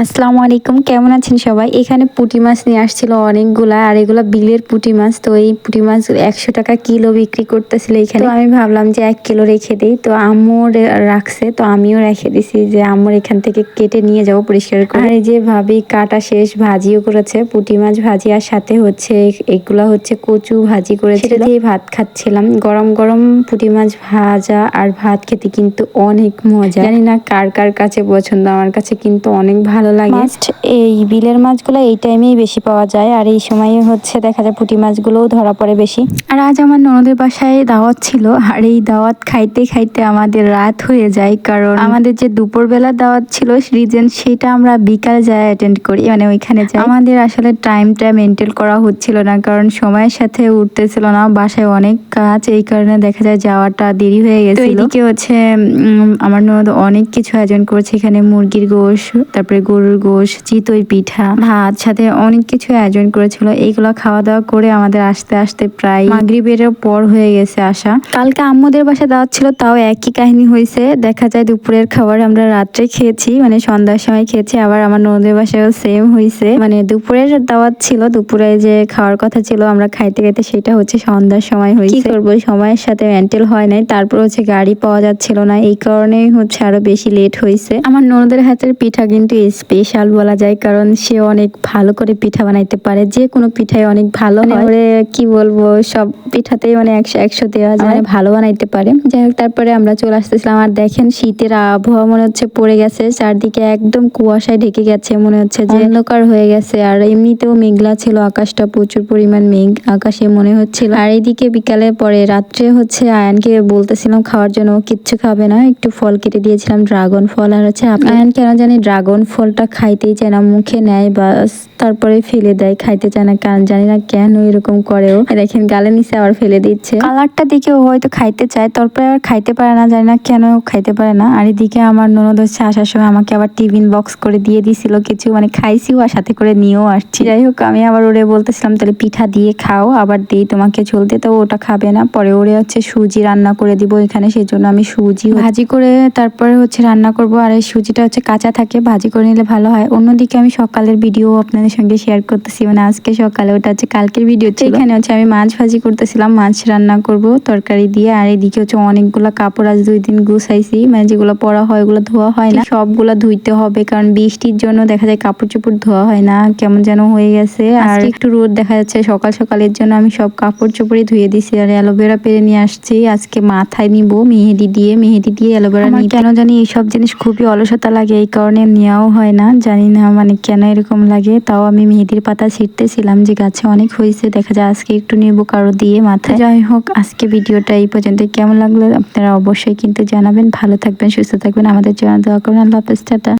আসসালামু আলাইকুম কেমন আছেন সবাই? এখানে পুঁটি মাছ নিয়ে আসছিল অনেকগুলা আর এগুলো বিলের পুঁটি মাছ। তো এই পুঁটি মাছ একশো টাকা কিলো বিক্রি করতেছিল এখানে। আমি ভাবলাম যে এক কিলো রেখে দিই। তো আম্মু রে- রাখছে তো আমিও রেখে দিছি যে আম্মুর এখান থেকে কেটে নিয়ে যাব পরিষ্কার করে। আর এই যে ভাবি কাটা শেষ ভাজিও করেছে পুঁটি মাছ ভাজি আর সাথে হচ্ছে এগুলা হচ্ছে কচু ভাজি করেছে দিয়ে ভাত খাচ্ছিলাম। গরম গরম পুঁটি মাছ ভাজা আর ভাত খেতে কিন্তু অনেক মজা। জানি না কার কার কাছে পছন্দ আমার কাছে কিন্তু অনেক ভালো লাগে। মাছ এই বিলের মাছগুলো এই টাইমেই বেশি পাওয়া যায় আর এই সময় হচ্ছে দেখা যায় পুঁটি মাছগুলোও ধরা পড়ে বেশি। আর আজ আমার ননদের বাসায় দাওয়াত ছিল আর এই দাওয়াত খাইতে খাইতে আমাদের রাত হয়ে যায় কারণ আমাদের যে দুপুরবেলা দাওয়াত ছিল রিজেন সেটা আমরা বিকাল যায় অ্যাটেন্ড করি মানে ওইখানে যাই। আমাদের আসলে টাইমটা মেনটেন করা হচ্ছিল না কারণ সময়ের সাথে উঠতেছিল না বাসায় অনেক কাজ এই কারণে দেখা যায় যাওয়াটা দেরি হয়ে গেছে এদিকে হচ্ছে আমার ননদ অনেক কিছু আয়োজন করেছে এখানে মুরগির গোশ তারপরে গরুর গোশ চিতই পিঠা ভাত সাথে অনেক কিছু আয়োজন করেছিল। এইগুলো খাওয়া দাওয়া করে আমাদের আসতে আসতে প্রায় মাগরিবের পর হয়ে গেছে আসা। কালকে আম্মুদের বাসায় দাওয়াত ছিল তাও একই কাহিনী হয়েছে দেখা যায় দুপুরের খাবার আমরা রাত্রে খেয়েছি মানে সন্ধ্যার সময় খেয়েছি আবার আমার ননদের বাসায়ও সেম হয়েছে মানে দুপুরের দাওয়াত ছিল দুপুরে যে খাওয়ার কথা ছিল আমরা খাইতে খাইতে সেটা হচ্ছে সন্ধ্যার সময় হয়েছে কি করব? সময়ের সাথে মেন্টেল হয় নাই তারপর হচ্ছে গাড়ি পাওয়া যাচ্ছিল না এই কারণেই হচ্ছে আরও বেশি লেট হয়েছে আমার ননদের হাতের পিঠা কিন্তু স্পেশাল বলা যায় কারণ সে অনেক ভালো করে পিঠা বানাইতে পারে যে কোনো পিঠায় অনেক ভালো হয়। ওরে কি বলব সব পিঠাতেই মানে একশো একশো দেওয়া যায়। মানে ভালো বানাইতে পারে। যাই হোক তারপরে আমরা চলে আসতেছিলাম আর দেখেন শীতের আবহাওয়া মনে হচ্ছে পড়ে গেছে চারদিকে একদম কুয়াশায় ঢেকে গেছে মনে হচ্ছে যে অন্ধকার হয়ে গেছে আর এমনিতেও মেঘলা ছিল আকাশটা প্রচুর পরিমাণ মেঘ আকাশে মনে হচ্ছিল। আর এইদিকে বিকালে পরে রাত্রে হচ্ছে আয়ানকে বলতেছিলাম খাওয়ার জন্য কিচ্ছু খাবে না একটু ফল কেটে দিয়েছিলাম ড্রাগন ফল আর হচ্ছে। আয়ান কেন জানি ড্রাগন ফলটা খাইতেই যেন মুখে নেয় বাস। তারপরে ফেলে দেয়, খাইতে চায় না, কারণ জানি না কেন এরকম করেও। দেখেন, গালে নিচে আবার ফেলে দিচ্ছে। কালারটা দেখে ও হয়তো খাইতে চায়, তারপরে আর খাইতে পারে না, জানি না কেন খাইতে পারে না। আর এদিকে আমার ননদ হচ্ছে আসার সময় আমাকে আবার টিফিন বক্স করে দিয়ে দিছিল, কিছু মানে খাইছিও আর সাথে করে নিয়েও আসছি। যাই হোক, আমি আবার ওরে বলতেছিলাম, তাহলে পিঠা দিয়ে খাও, আবার দিই তোমাকে চলতে। তো ওটা খাবে না, পরে ওরে হচ্ছে সুজি রান্না করে দিব এখানে, সেজন্য আমি সুজি ভাজি করে তারপরে হচ্ছে রান্না করব। আর এই সুজিটা হচ্ছে কাঁচা থাকে, ভাজি করে নিলে ভালো হয়। অন্যদিকে আমি সকালের ভিডিও আপনাদের সঙ্গে শেয়ার করতেছি। মানে আজকে সকালে ওটা হচ্ছে কালকের ভিডিও ছিল। এখানে হচ্ছে আমি মাছ ভাজি করতেছিলাম মাছ রান্না করব তরকারি দিয়ে। আর এদিকে হচ্ছে অনেকগুলো কাপড় আজ দুই দিন গুছাইছি। মানে যেগুলো পরা হয় ওগুলো ধোয়া হয় না। সবগুলো ধুইতে হবে কারণ বৃষ্টির জন্য দেখা যায় কাপড় চোপড় ধোয়া হয় না। কেমন যেন হয়ে গেছে। আর একটু রোদ দেখা যাচ্ছে। সকাল সকালের জন্য আমি সব কাপড় চোপড়ই ধুয়ে দিছি। আর অ্যালোভেরা পেরে নিয়ে আসছি। আজকে মাথায় নিব মেহেদি দিয়ে। মেহেদি দিয়ে অ্যালোভেরা নিই কেন জানি এইসব জিনিস খুবই অলসতা লাগে। এই কারণে নেওয়াও হয় না। জানি না মানে কেন এরকম লাগে। তাও আমি মেহেদির পাতা ছিটতেছিলাম যে গাছে অনেক হয়েছে, দেখা যায় আজকে একটু নেব কারও দিয়ে মাথায়। যাই হোক, আজকে ভিডিওটা এই পর্যন্ত কেমন লাগল আপনারা অবশ্যই কিন্তু জানাবেন। ভালো থাকবেন, সুস্থ থাকবেন। আমাদের জানা দোয়া করবেন। আল্লাহ হাফেজ, টাটা।